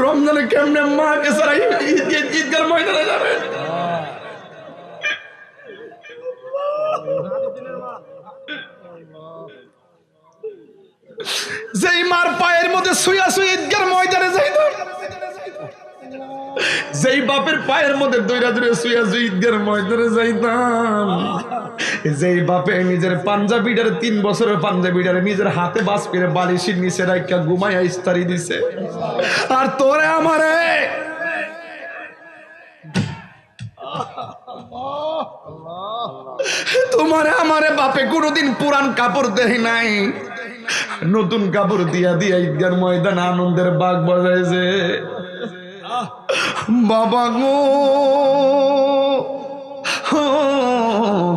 রমজানে কেমনে মাকে ঈদ- ঈদগার ময়দানে যাবেন যেই মার পায়ের মধ্যে শুয়া শুয়ে ঈদগার ময়দানে যাইতাম যেই বাপের পায়ের মধ্যে দৈরা দৈরা শুয়া ঈদগার ময়দানে যাইতাম। যেই বাপে নিজের পাঞ্জাবিটার তিন বছরের পাঞ্জাবিটারে নিজের হাতে বাস করে বালিশের নিচে রাখা ঘুমাইয়া ইস্তারি দিছে। আর তোরে আমারে! তোমারে আমারে বাপে কোনোদিন পুরান কাপড় দেয় নাই। নতুন কাপড় দিয়া দিয়া ঈদগার ময়দান আনন্দের বাঘ বাজাইছে। বাবা গো।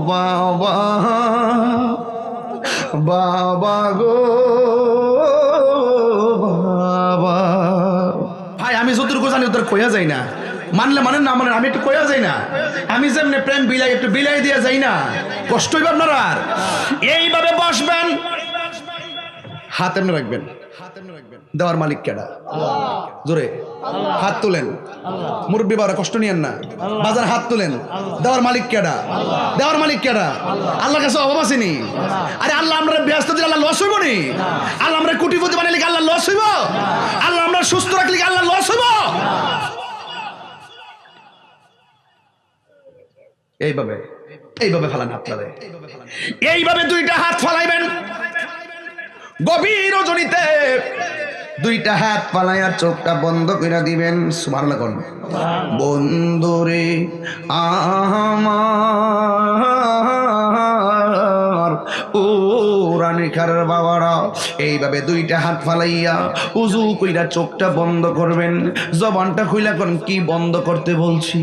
বাবা। বাবা গো। বাবা। ভাই, আমি যতটুকু জানি ওদের কয়া যাই না। মানলে মানেন, না মানে আমি একটু কয়া যাই না। আমি যেমনি প্রেম বিলাই, একটু বিলাই দিয়ে যাই না। কষ্ট হইবে আপনার আর। এইভাবে বসবেন। হাত এমনি রাখবেন। দেওয়ার মালিক কেডা? জোরে। হাত তুলেন। মুরব্বী বাবা কষ্ট নিয়েন না। বাজার হাত তুলেন। দেওয়ার মালিক কেডা? দেওয়ার মালিক কেডা? আল্লাহ। কাছে অভাব আসেনি। আরে আল্লাহ আমরা ব্যস্ত দিলে আল্লাহ লস হইব নি আল্লাহ আমরা কোটিপতি বানাইলে আল্লাহ লস হইব? আল্লাহ। আমরা সুস্থ রাখলে আল্লাহ লস হইব? এইভাবে। এইভাবে ফেলান হাতটারে এইভাবে দুইটা হাত ফলাইবেন। গভীর রজনীতে দুইটা হাত পালাইয়া চোখটা বন্ধ করে দিবেন সুমার লাগুন বন্ধুরে আহ ও রানিকার বাবারা, এইভাবে দুইটা হাত ফালাইয়া উজু কইরা চোখটা বন্ধ করবেন। জবানটা খুইলা কি বন্ধ করতে বলছি?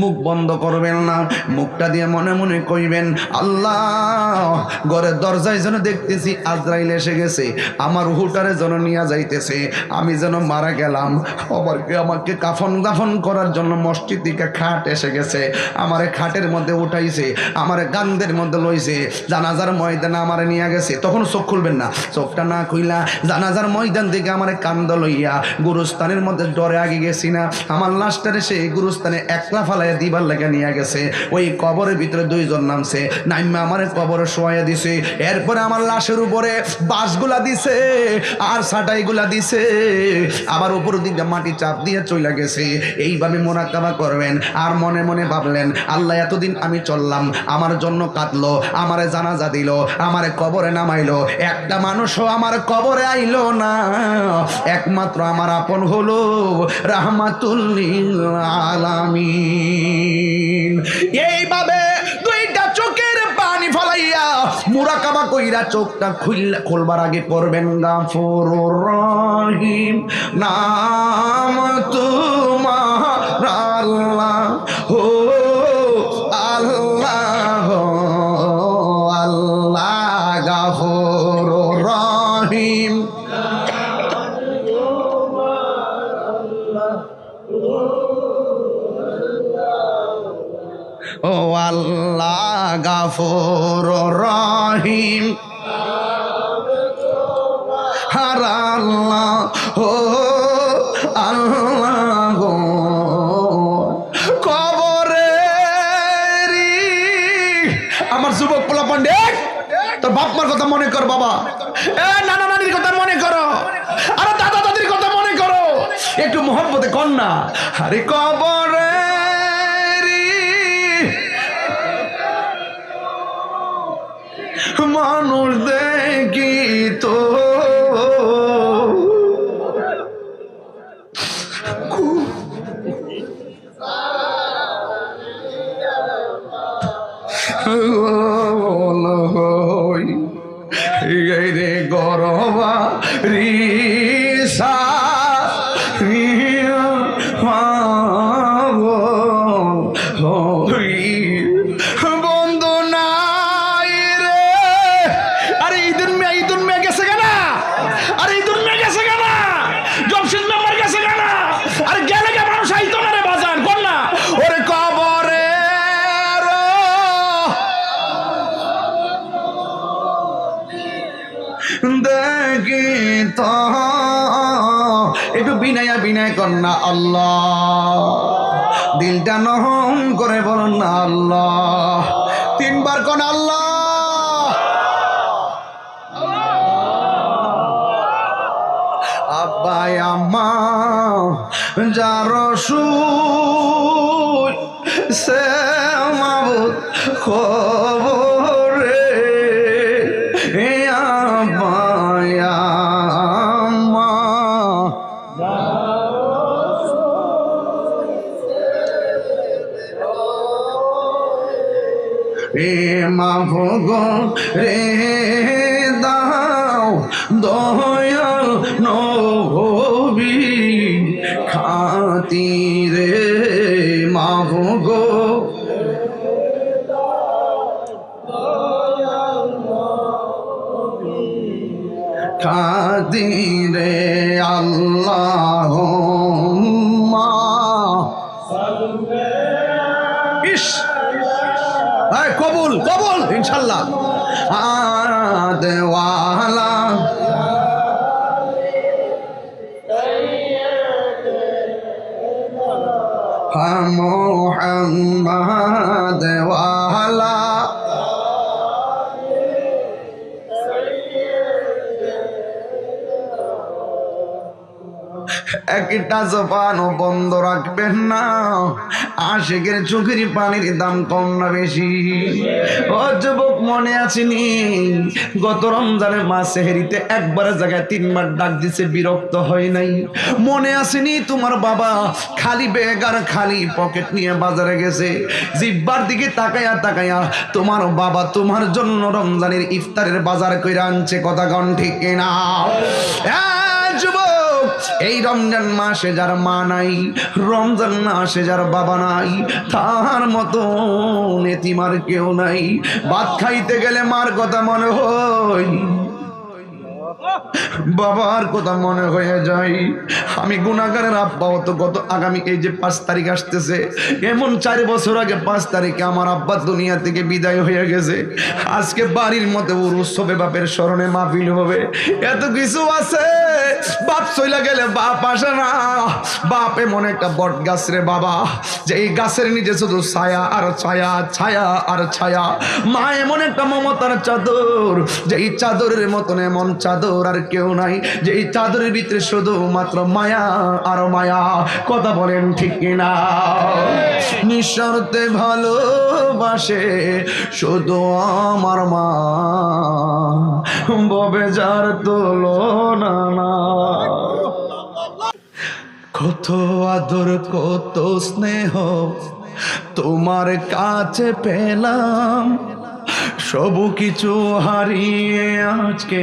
মুখ বন্ধ করবেন না। মুখটা দিয়ে মনে মনে কইবেন, আল্লাহ ঘরের দরজায় যেন দেখতেছি আজরাইল এসে গেছে। আমার হুটারে যেন নিয়ে যাইতেছে। আমি যেন মারা গেলাম। আমাকে আমাকে কাফন দাফন করার জন্য মসজিদ দিকে খাট এসে গেছে। আমারে খাটের মধ্যে উঠাইছে, আমার গান্দের মধ্যে লইছে। জানাজার ময়দানে আমারে নিয়ে গেছে। তখন চোখ খুলবেন না। চোখটা না খুইলা জানাজার ময়দান থেকে আমারে কান্দ লইয়া গুরুস্থানের মধ্যে ডরে আগে গেছি না। আমার লাস্টারে সে গুরুস্থানে একলা ফালাইয়া দিবার লেগে নিয়ে গেছে। ওই কবরের ভিতরে দুইজন নামছে। নাইমা আমার কবরে শোয়াইয়া দিছে। এরপরে আমার লাশের উপরে বাঁশগুলা দিছে আর সাটাইগুলা দিছে। আবার উপর দিকে মাটি চাপ দিয়ে চলে গেছে। এইভাবে মোরাকাবা করবেন আর মনে মনে ভাবলেন, আল্লাহ এতদিন আমি চললাম, আমার জন্য কাঁদলো, আমারে জানাজা দিল, আমারে কবরে নামাইলো। একটা মানুষও আমার কবরে আইলো না। একমাত্র আমার আপন হলো রাহমাতুল্লিল আলামিন। এইভাবে দুইটা চোখের পানি ফলাইয়া মুরাকাবা কইরা চোখটা খুললা খুলবার আগে করবেন গাফুর রহিম। নাম তোমার আল্লাহ। গাফুর রহিম। হার আল্লাহ, ও আল্লাহ কবরে আমার যুবক পোলা পণ্ডিত তোর বাপ মার কথা মনে কর বাবা। এ, নানা নানির কথা মনে করো। আরে দাদা দাদির কথা মনে করো। একটু মোহব্বতে কর না। আরে কবরে মানুষ দেখি তো। রে গরবা রিসা আল্লাহ। তিনবার কোন আল্লাহ। আব্বাই আম্মা যার মাভগ খাতিরে আল্লাহ ইস। কবুল কবুল ইনশাল্লাহ। আদওয়ালা মোহাম্মদ বন্ধ রাখবেন না। আশেকের চোখের পানির দাম কম না বেশি। মনে আছেনি গত মাসে হেরিতে একবার জায়গায় তিনবার ডাক দিছে, বিরক্ত হয় নাই। মনে আসেনি তোমার বাবা খালি ব্যাগ আর খালি পকেট নিয়ে বাজারে গেছে? জিব্বার দিকে তাকায়া তাকায়া তোমার বাবা তোমার জন্য রমজানের ইফতারের বাজার কইরা আনছে, কথা কন ঠিক না যুবক! এই রমজান মাসে যার মা নাই, রমজান মাসে যার বাবা নাই, তার মতো নেতিমার কেউ নাই। ভাত খাইতে গেলে মার কথা মনে হয়। বাবার কথা মনে হয়ে যায়। আমি গুণাগারের আব্বাও তো গত আগামী এই যে পাঁচ তারিখ আসতেছে, এমন চার বছর আগে পাঁচ তারিখে আমার আব্বা দুনিয়া থেকে বিদায় হয়ে গেছে। আজকে বাড়ির মধ্যে ওর উৎসবে বাপের স্মরণে মাহফিল হবে। এত কিছু আছে। বাপ চইলা গেলে বাপ আসে না। বাপ এমন একটা বট গাছ রে বাবা, যে এই গাছের নিচে শুধু ছায়া আর ছায়া ছায়া আর ছায়া। মা এমন একটা মমতার চাদর, যে এই চাদরের মতন এমন চাদর আর কেউ নাই, যে এই চাদরের ভিতরে শুধু মাত্র মায়া আর মায়া। কথা বলেন ঠিক কিনা? নিঃশর্তে ভালোবাসে শুধু আমার মা। ববে যার তুলনা না। কত আদর, কত স্নেহ তোমার কাছে পেলাম। সব কিছু হারিয়ে আজকে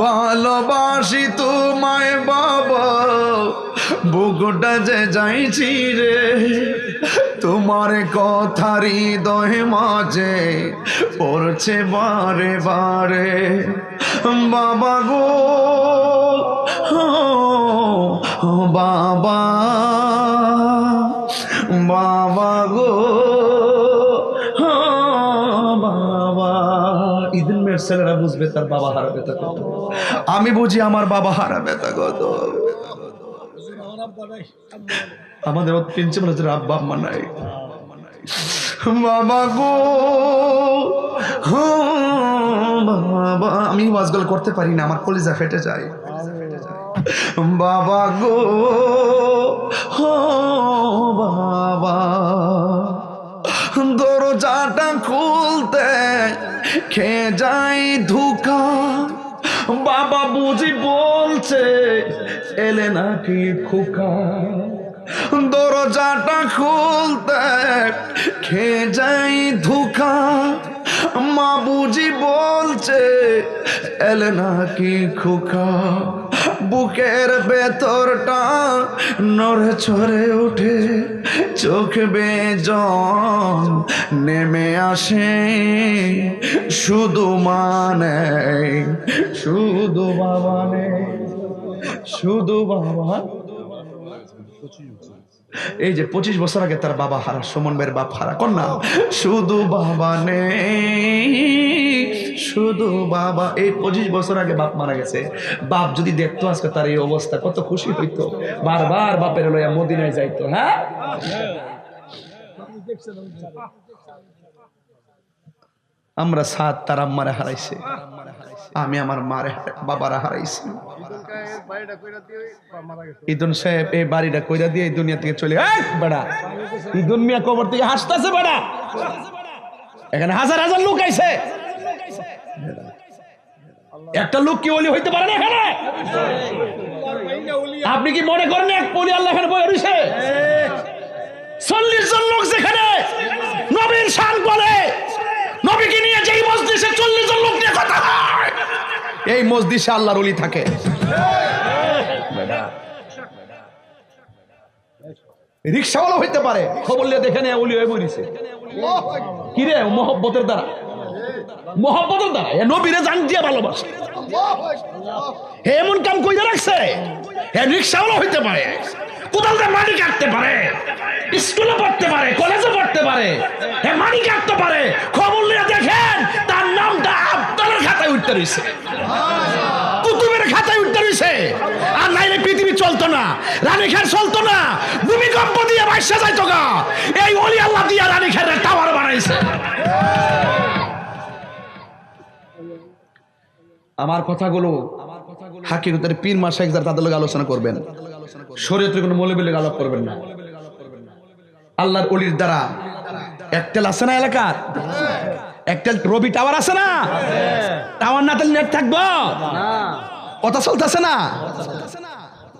ভালোবাসি তোমায় বাবা, বুকুটা যে যাইছি রে। তোমার কথা হৃদয় মাঝে পড়ছে বারে বারে। বাবা গো, বাবা বাবা গো। ঈদিন ছেলেরা বুঝবে তার বাবা হারা তা কত। আমি বুঝি আমার বাবা হারা তা কত। আমাদের প্রিন্সিপাল হচ্ছে আব্বা আম্মা নাই বাবা গো বাবা, আমি ওয়াজগুলো করতে পারি না, আমার কলিজা ফেটে যায়। বাবা গো বাবা। দরজাটা খুলতে খেয়ে যাই ধোকা? বাবা বুঝি বলছে, এলে নাকি খোকা? দরজাটা খুলতে খেয়ে যাই ধোকা? মা বুঝি বলছে, এলে নাকি খোকা? বুকের ভেতরটা নড়ে চড়ে ওঠে চোখ বেজন নেমে আসে। শুধু মানে শুধু বাবা নে, শুধু বাবা। এই যে পঁচিশ বছর আগে তার বাবা হারা সুমন ভাইয়ের বাপ হারা, কন্যা, শুধু বাবা নেই শুধু বাবা, এই পঁচিশ বছর আগে বাপ মারা গেছে। বাপ যদি দেখতো আজকে তার এই অবস্থা, কত খুশি হইতো। বারবার বাপের লইয়া মদিনায় যাইতো হ্যাঁ? আমরা সাত তার আম্মারে হারাইছে। আমি আমার মারে, বাবারা হারাইছি। ইদুন সাহেব, এই বাড়িটা কইরা দিয়ে এই দুনিয়া থেকে চলে বেড়া, ইদুন মিয়া কবর থেকে হাসতেছে বেড়া। এখানে হাজার হাজার লোক আইছে। একটা লোক কি ওলি হইতে পারে না এখানে? আপনি কি মনে করেন এক পলি আল্লাহ এখানে চল্লিশ জন লোক যেখানে নবীর শান বলে, নবীকে নিয়ে যেই মসজিদে চল্লিশ জন লোক নিয়ে কথা এই মসজিদে আল্লাহর অলি থাকে। রিক্সাওয়ালা হইতে পারে। খবর দেখে নেয় অলি হয়ে বলিছে কিরে, মোহব্বতের দ্বারা? মোহব্বতের দ্বারা। এ নবীরে জান দিয়ে ভালোবাসে। হে এমন কাম কইরা রাখছে, হে রিক্সাওয়ালা হইতে পারে, কোদাল দিয়ে মাটি কাটতে পারে, স্কুলে পড়তে পারে, কলেজে পড়তে পারে, হে মাটি কাটতে পারে, খবর নিয়ে দেখেন, তার নামটা আব্দালের খাতায় উঠতে রয়েছে কুতুবের খাতায় উঠতে রয়েছে আর নাইলে পৃথিবী চলতো না রানীখার চলতো না, ভূমিকম্প দিয়ে বাইসা যাইতো গা। এই অলি আল্লাহ দিয়া রানীখার টাওয়ার বানাইছে। আমার কথাগুলো হাকিকতের পীর মা শেখ তাদের লগে আলোচনা করবেন। শরীয়তের কোনো মলে মৌলবিলে আলাপ করবেন না। আল্লাহর অলির দ্বারা একটেল আছে না এলাকার? একটেল রবি টাওয়ার আছে না? টাওয়ার না তাহলে নেট থাকব? কথা চলতেছে না?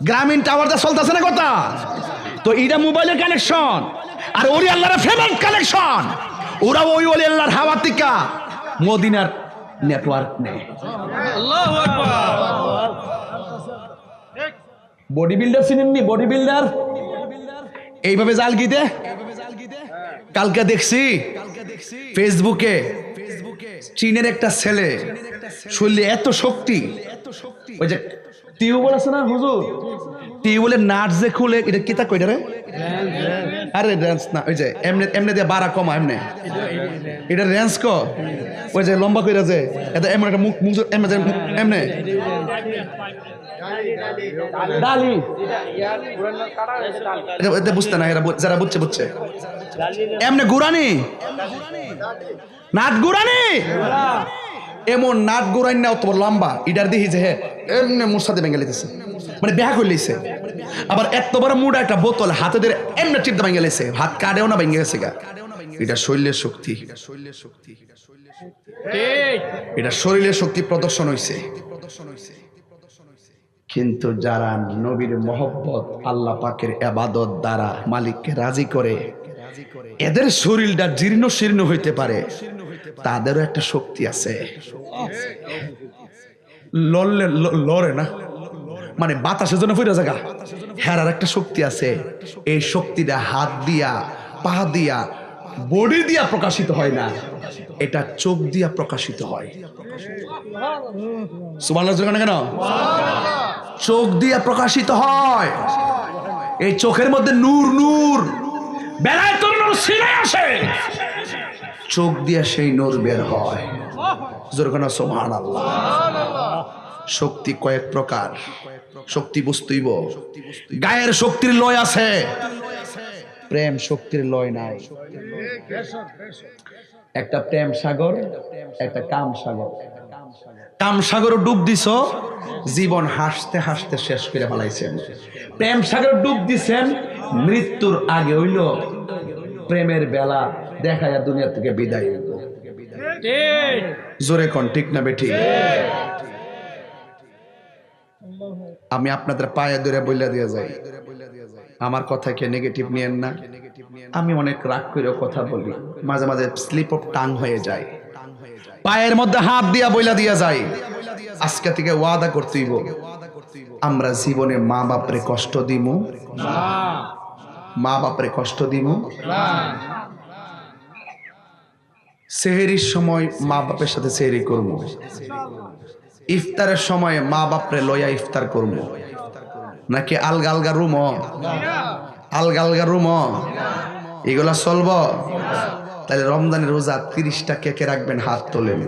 গ্রামীণ টাওয়ারটা চলতেছে না কথা? তো এটা মোবাইলের কানেকশন আর ওরি আল্লাহর ফেমাস কানেকশন ওরা ওই ওলি আল্লাহর হাওয়া টিকা মদিনার নেটওয়ার্ক নেই। বডি বিল্ডার চিনেননি বডি বিল্ডার এইভাবে জাল গিতে কালকে দেখছি। ফেসবুকে চীনের একটা ছেলে শরীরে এত শক্তি। ওই যে টিউবওয়েল আছে না, হুজুর? টিউবওয়েলের নাট যে খুলে এটা কিতা কইটা রে? আরে রেঞ্জ না ওই যে এমনি এমনি দিয়ে বাড়া কমা এমনি। এটা রেঞ্জ ক? ওই যে লম্বা কইরা যে এটা এমন একটা মুখ মুখ এমনি যে এমনি। ডালি। এটা- এটা বুঝতে না এরা যারা বুঝছে বুঝছে। এমনি গুরানি নাট গুরানি এমন নাট গুরাই না অত লম্বা। ইডার দেখি যে হে এমনি মোর সাথে ভেঙে লিতেছে মানে বেহা করে আবার এত বড় মুড়া একটা বোতল হাতে ধরে এমনি টিপটা ভেঙে লিছে হাত কাটেও না ভেঙে গেছে গা। এটা শৈলের শক্তি। এটা শরীরের শক্তি প্রদর্শন হইছে। কিন্তু যারা নবীর মহব্বত আল্লাহ পাকের এবাদত দ্বারা মালিককে রাজি করে, এদের শরীরটা জীর্ণ শীর্ণ হইতে পারে। তাদেরও একটা শক্তি আছে। লড়লে লড়ে না। মানে বাতাসের জন্য ফিরে জায়গা হেরার একটা শক্তি আছে। এই শক্তিটা হাত দিয়া, পা দিয়া, বডি দিয়া প্রকাশিত হয় না। এটা চোখ দিয়া প্রকাশিত হয়। কেন? চোখ দিয়া প্রকাশিত হয়। এই চোখের মধ্যে নূর নূর। আসে। চোখ দিয়া সেই নূর বের হয়। জোরখানা সোহান আল্লাহ শক্তি কয়েক প্রকার। শক্তি বুঝতেইব। গায়ের শক্তির লয় আছে। প্রেম শক্তির লয় নাই। একটা প্রেম সাগর একটা কাম সাগর। কাম সাগর ডুব দিছ? জীবন হাসতে হাসতে শেষ করে ফেলাইছেন। প্রেম সাগর ডুব দিছেন মৃত্যুর আগে হইল প্রেমের বেলা দেখা যায় দুনিয়া থেকে বিদায় হইল। জোরে কোন ঠিক না বেঠি আমি আপনাদের পায়ে ধরে বইলা দিয়ে যাই। আমার কথাকে নেগেটিভ নিয়েন না। আমি অনেক রাগ করে কথা বলি। মাঝে মাঝে স্লিপ অফ টাং হয়ে যায়। পায়ের মধ্যে হাত দিয়া বইলা দিয়া যায় আজকে থেকে ওয়াদা করতেইব আমরা জীবনে মা বাপরে কষ্ট দিব মা বাপরে কষ্ট দিব সেহেরির সময় মা বাপের সাথে সেহেরি করব ইফতারের সময় মা বাপরে লইয়া ইফতার করব নাকি আলগা আলগা রুম আলগা আলগা রুম এগুলা চলব তাহলে রমজানের রোজা তিরিশটা কেকে রাখবেন হাত তোলেন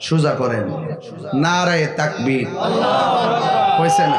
সোজা করেন নারায় তাকবি হয়েছে না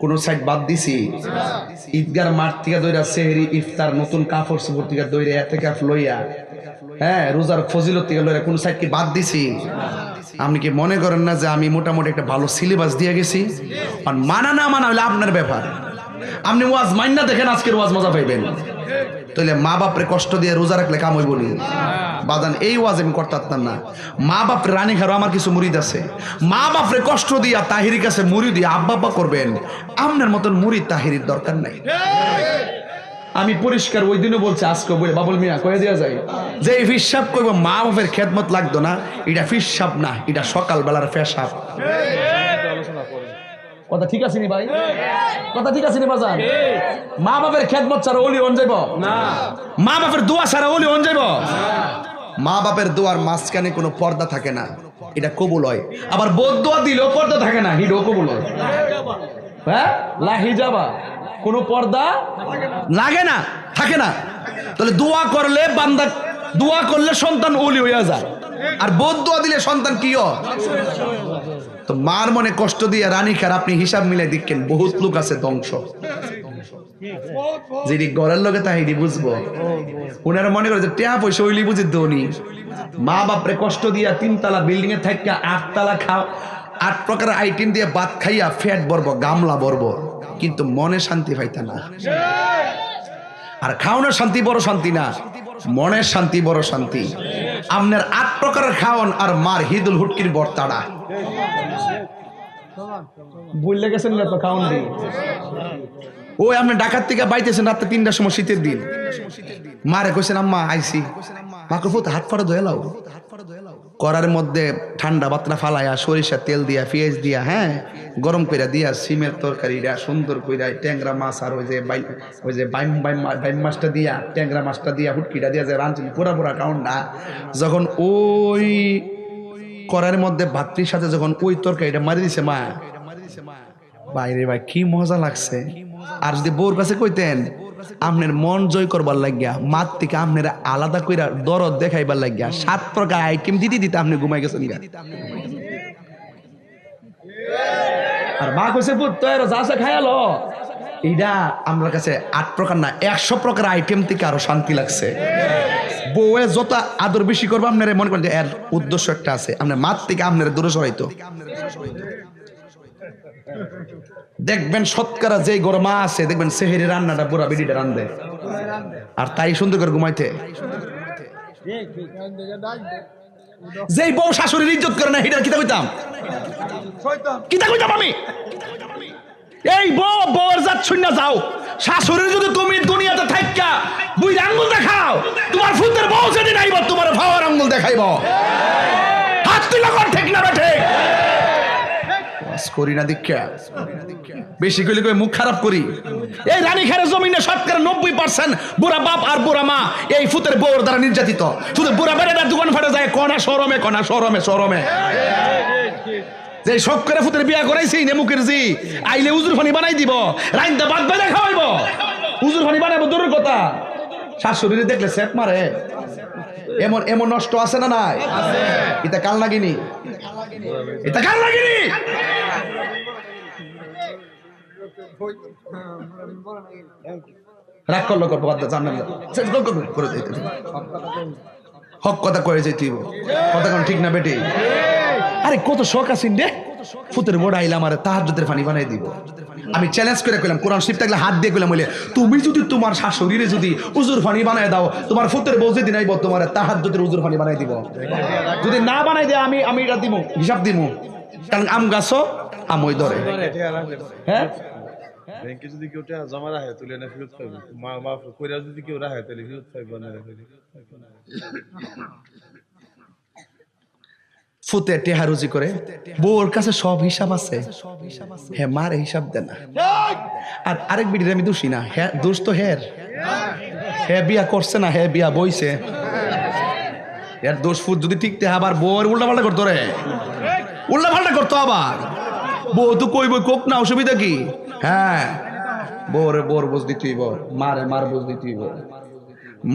কোন সাইড বাদ দিছি। ঈদগার মাঠ থেকে দইরা সেহরি, ইফতার, নতুন কাপড় সুপুর থেকে দইরা এতে কাপ লইয়া হ্যাঁ রোজার ফজিলত থেকে লইয়া কোন সাইড কি বাদ দিছি? আপনি কি মনে করেন না যে আমি মোটামুটি একটা ভালো সিলেবাস দিয়ে গেছি? আর মানা না মানা হলে আপনার ব্যাপার। আপনি ওয়াজ মাইন্না দেখেন, আজকের ওয়াজ মজা পাইবেন। তাহলে মা বাপরে কষ্ট দিয়ে রোজা রাখলে কাম হইব নি? বাদান, এই ওয়াজ আমি করতে পারতাম না। মা বাপরে রানী খারো আমার কিছু মুরিদ আছে। মা বাপরে কষ্ট দিয়া তাহিরির কাছে মুড়ি দিয়ে আব্বা আব্বা করবেন। আপনার মতন মুড়ি তাহিরির দরকার নাই। আমি পরিষ্কার ওই দিনও বলছি, আজকে বলে, বাবুল মিয়া, কয়ে দেওয়া যায়? যে এই ফিসাব করব মা বাপের খেদমত লাগতো না, এটা ফিসাব না, এটা সকালবেলার ফেসাব কথা ঠিক আছে নি ভাই? কথা ঠিক আছে নি বাজার মা বাপের খেদমত ছাড়া ওলি অন যাইব? না। মা বাপের দোয়া ছাড়া ওলি অন যাইব? মা বাপের দোয়ার মাঝখানে কোনো পর্দা থাকে না। এটা কবুল হয়। আবার বোধ দোয়া দিলেও পর্দা থাকে না হিডও কবুল হয়। হ্যাঁ? লাহি যাবা কোনো পর্দা লাগে না থাকে না। তাহলে দোয়া করলে বান্দা দোয়া করলে সন্তান ওলি হইয়া যায়। আর বোধ দোয়া দিলে সন্তান কি তো মার মনে কষ্ট দিয়ে রানী খার আপনি হিসাব মিলে দেখেন, বহুত লোক আছে ধ্বংস। যেটি ঘরের লোকে তাহিদি বুঝব। ওনারা মনে করে যে টেয়া পয়সা হইলি বুঝি ধনী। মা বাপরে কষ্ট দিয়া তিনতলা বিল্ডিং এ থাকা আটতলা খাও, আট প্রকার আইটেম দিয়ে ভাত খাইয়া ফ্যাট বরব গামলা বরব কিন্তু মনে শান্তি পাইতা না। আর খাওয়ানোর শান্তি বড় শান্তি না মনের শান্তি বড় শান্তি। আপনার আট প্রকারের খাওয়ান আর মার হিদুল হুটকির বর্তাড়া বুঝলে গেছেন খাওয়ান ওই আপনি ডাকাত থেকে বাইতেছেন রাত্রে তিনটার সময় শীতের দিন। মারে কইছেন আম্মা আইসি মাকে ফুত হাত পাড়া ধুয়ে লাও। করার মধ্যে ঠান্ডা বাতরা ফালাইয়া সরিষা তেল দিয়া, পেঁয়াজ দিয়া হ্যাঁ? গরম কইরা দিয়া, সিমের তরকারিটা সুন্দর কইরা ট্যাংরা মাছ আর ওই যে বাই, ওই যে বাইম বাইম বাইম মাছটা দিয়া, ট্যাংরা মাছটা দিয়া, হুটকিটা দিয়া যে রাঁধছিল পুরা পুরা কাউন না। যখন ওই করার মধ্যে ভাতটির সাথে যখন ওই তরকারিটা মারি দিছে মা, বাইরে ভাই, কি মজা লাগছে। আর যদি বউর কাছে কইতেন আপনার মন জয় করবার লাগিয়া, মাত থেকে আপনার আলাদা কইরা দরদ দেখাইবার লাগিয়া, সাত প্রকার আইটেম দিতে দিতে আপনি ঘুমাই গেছেন আর মা কইছে, পুত যা আছে খায়ালো এইটা আমার কাছে আট প্রকার না, একশো প্রকার আইটেম থেকে আরও শান্তি লাগছে। বউয়ে যত আদর বেশি করব আপনার মনে করেন যে এর উদ্দেশ্য একটা আছে। আপনার মাত থেকে আপনার দূরে সরাইতো। দেখবেন শতকরা যে গরু মা আছে দেখবেন সেহেরি রান্নাটা বুড়া বিডিটা রান্ধে আর তাই সুন্দর করে ঘুমাইতে। যেই বউ শাশুড়ির ইজ্জত করে না হিটার কিতা কইতাম? কিতা কইতাম আমি? এই বউ বউয়ের জাত শূন্য যাও। শাশুড়ির যদি তুমি দুনিয়াতে থাইকা বুই আঙ্গুল দেখাও। তোমার ফুতের বউ যেদিন আইব তোমার ভাওয়ার আঙ্গুল দেখাইব। হাত তুলা কর ঠিক না বেঠে। না মুখ খারাপ করি? এই পার্সেন্ট বুড়া বাপ আর নির্যাতিত। শুধু বুড়া বেড়ে দোকান ফাটে যায় কনা সরমে কনা সরমে সরমে। যে সব করে ফুতের বিয়া করাইছি নেমুকের জি, আইলে উজুর ফানি বানাই দিব, রাইন্দা বাদ বেদা খাওয়াইব। উজুর ফানি বানাবো দূরের কথা। শাশুড়ি দেখলে সেট মারে। এমন এমন নষ্ট আছে না নাই? এটা কাল নাগিনি এটা কাল নাগিনি রাগ করল করব বাদ কর, দিতে হক কথা কয়ে যাইতিব কথা কোন ঠিক না বেটি? আরে কত শখ আছেন রে। ফুতের বড় আইলাম আর তাহাজ্জুদের পানি বানাই দিব। আমি চ্যালেঞ্জ করে কইলাম, কোরআন শরীফ থাকলে হাত দিয়ে কইলাম বলে তুমি যদি তোমার শাশুড়িরে যদি উজুর পানি বানাই দাও, তোমার ফুতের বউ যেদিন আইব তোমার তাহাজ্জুদের উজুর পানি বানাই দিব। যদি না বানাই দেয়, আমি আমি এটা দিব হিসাব দিব কারণ আম গাছও আমই ধরে। হ্যাঁ? যদি জমা রাখে তুলে না ফেরত পাইবে। যদি কেউ রাখে, তাহলে ফেরত পাইবে না। ফুতে টেহারুজি করে। বউর কাছে সব হিসাব আছে। হ্যাঁ মার হিসাব দেয় না। আর আরেক বিডির আমি দোষী না। হ্যাঁ দোষ তো হের। হ্যাঁ বিয়া করছে না। হ্যাঁ বিয়া বইছে। এর দোষ ফুট যদি ঠিকতে আবার বউর উল্টা পাল্টা করতো রে। উল্টা পাল্টা করতো আবার। বউ তো কই বই কোক না, অসুবিধা কি? হ্যাঁ। বউরে বোর বুঝ দিতেইব মারে মার বুঝ দিতেইব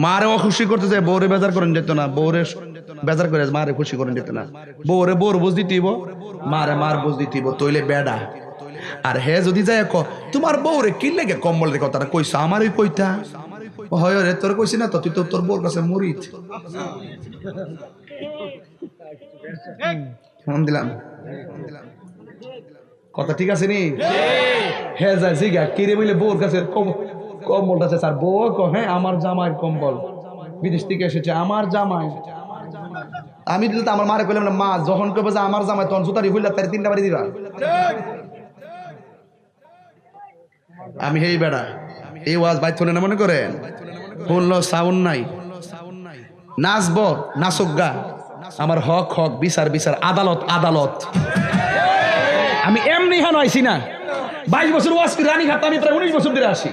মারে ও খুশি করতে যায় বউরে বেজার করেন যেত না। বউরে বেজার করে মারে খুশি করেন যেত না। বউরে বোর বুঝ দিতেইব মারে মার বুঝ দিতেইব তইলে বেডা। আর হে যদি যায় ক, তোমার বউরে কি লেগে কম্বল রে কথাটা কইছা, আমারই কইতা। হয় রে, তোর কইছি না তো, তুই তো তোর কাছে মরিত। দিলাম। কথা ঠিক আছে নি? হ্যাঁ যা জিগা, কিরে বলে বউর কাছে কম- কম্বলটা আছে স্যার বউ হ্যাঁ আমার জামাইয়ের কম্বল। বিদেশ থেকে এসেছে, আমার জামাই। আমি দিলে আমার মারে কইলাম না, মা, যখন কবে যে আমার জামাই, তখন সুতারি হইলা তার তিনটা বাড়ি দিবা? আমি হেই বেড়া, এই ওয়াজ বাইত ফোনে না মনে করেন? শুনলো সাউন্ড নাই। নাচব, নাচক গা। আমার হক হক, বিচার বিচার, আদালত আদালত। আমি এমনি হেন আইছি না। বাইশ বছর ওয়াজ করে রানী ঘাট আমি প্রায় উনিশ বছর ধরে আসি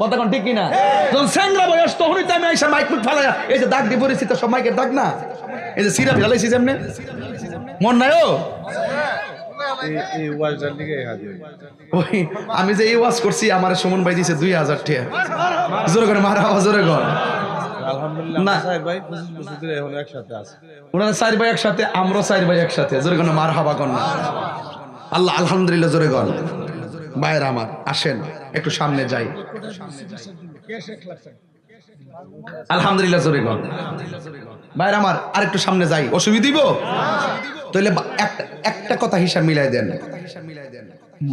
কথা কোন ঠিক কিনা? যখন স্যাংরা বয়স তখনই তো আমি আইসা মাইক ফালাইয়া এই যে দাগ দিয়ে পড়েছি তো সব মাইকের দাগ না? এই যে সিরা ফেলাইছি যেমনে। মন নাই ও? আমি যে এই ওয়াজ করছি আমার সুমন ভাই দিছে দুই হাজার টাকা। জোরে করে মারা জোরে কর। ওনারা চার ভাই একসাথে আমরা চার ভাই একসাথে। জোরে কোন মার হাবা না। আল্লাহ আলহামদুলিল্লাহ জোরে কর। বাইরে আমার, আসেন, একটু সামনে যাই। আলহামদুলিল্লাহ জোরে কর বাইরে আমার আর একটু সামনে যাই। অসুবিধা দিব? তাহলে একটা কথা হিসাব মিলাই দেন।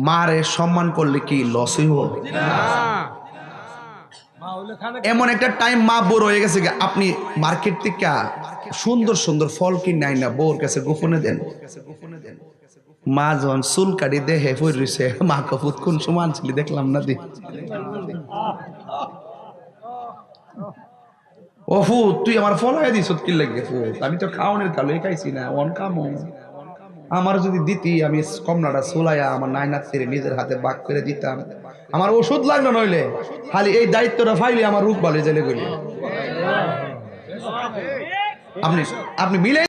মারে সম্মান করলে কি লস হইব? এমন একটা টাইম মা বড় হয়ে গেছে আপনি মার্কেট থেকে সুন্দর সুন্দর ফল কিনে আইন না বউর কাছে গোপনে দেন। মা যখন চুল কাটি দেহে মা কপুত কোন দেখলাম না দি। তুই আমার দিস কি লাগে আমি তো কালো খাইছি না অন কামো। আমার যদি দিতি, আমি কমলাটা সোলাইয়া আমার নাইনার ছেড়ে নিজের হাতে বাক করে দিতাম। আমার ওষুধ লাগল নইলে, খালি এই দায়িত্বটা ফাইলে আমার রূপ ভালো জেলে গেলে আপনি আপনি মিলে